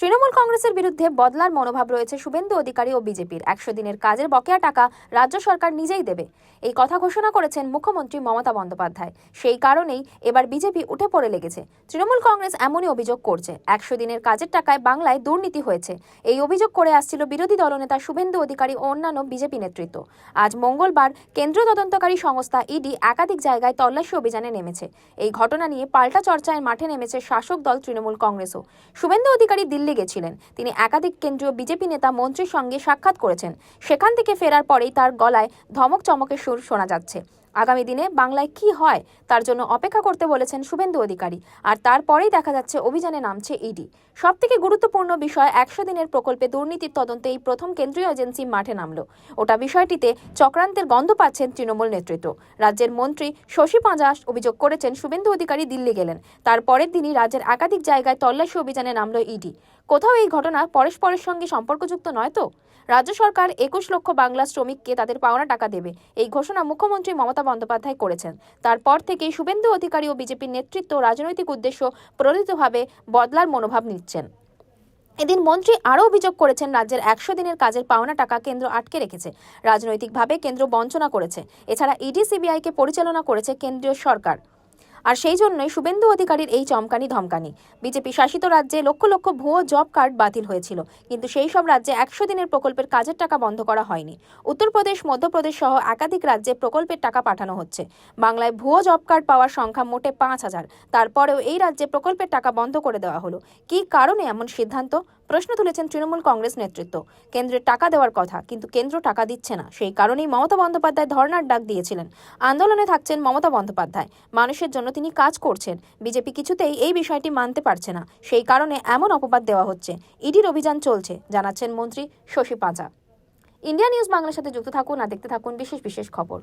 তৃণমূল কংগ্রেসের বিরুদ্ধে বদলার মনোভাব রয়েছে শুভেন্দু অধিকারী ও বিজেপির। একশো দিনের কাজের বকেয়া টাকা রাজ্য সরকার নিজেই দেবে। এই কথা ঘোষণা করেছেন মুখ্যমন্ত্রী মমতা বন্দ্যোপাধ্যায়। সেই কারণেই এবার বিজেপি উঠে পড়ে লেগেছে। তৃণমূল কংগ্রেস এমনই অভিযোগ করছে, একশো দিনের কাজের টাকায় বাংলায় দুর্নীতি হয়েছে। এই অভিযোগ করে আসছিল বিরোধী দলনেতা শুভেন্দু অধিকারী ও অন্যান্য বিজেপি নেতৃত্ব। আজ মঙ্গলবার কেন্দ্রীয় তদন্তকারী সংস্থা ইডি একাধিক জায়গায় তল্লাশি অভিযানে নেমেছে। এই ঘটনা নিয়ে পাল্টা চর্চায় মাঠে নেমেছে শাসক দল তৃণমূল কংগ্রেসও। শুভেন্দু অধিকারী দিল্লি গেছিলেন। তিনি একাধিক কেন্দ্রীয় বিজেপি নেতা মন্ত্রীর সঙ্গে সাক্ষাৎ করেছেন। সেখান থেকে ফেরার পরেই তার গলায় ধমক চমকের সুর শোনা যাচ্ছে। আগামী দিনে বাংলায় কি হয়, তার জন্য অপেক্ষা করতে বলেছেন শুভেন্দু অধিকারী। আর তারপরেই দেখা যাচ্ছে অভিযানে নামছে ইডি সব থেকে গুরুত্বপূর্ণ বিষয়, একশো দিনের প্রকল্পে দুর্নীতির তদন্তে এই প্রথম কেন্দ্রীয় এজেন্সি মাঠে নামলো। ওটা বিষয়টিতে চক্রান্তের গন্ধ পাচ্ছেন তৃণমূল নেতৃত্ব। রাজ্যের মন্ত্রী শশী পাঁজা অভিযোগ করেছেন শুভেন্দু অধিকারী দিল্লি গেলেন। তার পরের দিনই রাজ্যের একাধিক জায়গায় তল্লাশি অভিযানে নামলো ইডি কোথাও এই ঘটনা পরস্পরের সঙ্গে সম্পর্কযুক্ত নয় তো? রাজ্য সরকার একুশ লক্ষ বাংলা শ্রমিককে তাদের পাওনা টাকা দেবে, এই ঘোষণা মুখ্যমন্ত্রী মমতা বন্দ্যোপাধ্যায় করেছেন। তারপর থেকেই শুভেন্দু অধিকারী ও বিজেপির নেতৃত্ব রাজনৈতিক উদ্দেশ্য প্রণোদিতভাবে বদলার মনোভাব নিচ্ছেন। এদিন মন্ত্রী আরও অভিযোগ করেছেন, রাজ্যের একশো দিনের কাজের পাওনা টাকা কেন্দ্র আটকে রেখেছে, রাজনৈতিকভাবে কেন্দ্র বঞ্চনা করেছে। এছাড়া ইডি সিবিআইকে পরিচালনা করেছে কেন্দ্রীয় সরকার। আর সেই জন্যই শুভেন্দু অধিকারীর এই চমকানি ধমকানি। বিজেপি শাসিত রাজ্যে লক্ষ লক্ষ ভুয়ো জব কার্ড বাতিল হয়েছিল, কিন্তু সেই সব রাজ্যে একশো দিনের প্রকল্পের কাজের টাকা বন্ধ করা হয়নি। উত্তরপ্রদেশ, মধ্যপ্রদেশ সহ একাধিক রাজ্যে প্রকল্পের টাকা পাঠানো হচ্ছে। বাংলায় ভুয়ো জব কার্ড পাওয়ার সংখ্যা মোটে পাঁচ হাজার। তারপরেও এই রাজ্যে প্রকল্পের টাকা বন্ধ করে দেওয়া হলো। কী কারণে এমন সিদ্ধান্ত? প্রশ্ন তুলেছেন তৃণমূল কংগ্রেস নেতৃত্ব। কেন্দ্রের টাকা দেওয়ার কথা, কিন্তু কেন্দ্র টাকা দিচ্ছে না। সেই কারণেই মমতা বন্দ্যোপাধ্যায় ধর্নার ডাক দিয়েছিলেন। আন্দোলনে থাকছেন মমতা বন্দ্যোপাধ্যায়। মানুষের জন্য তিনি কাজ করছেন। বিজেপি কিছুতেই এই বিষয়টি মানতে পারছে না। সেই কারণে এমন অপবাদ দেওয়া হচ্ছে। ইডির অভিযান চলছে, জানাচ্ছেন মন্ত্রী শশী পাঁজা। ইন্ডিয়া নিউজ বাংলার সাথে যুক্ত থাকুন আর দেখতে থাকুন বিশেষ বিশেষ খবর।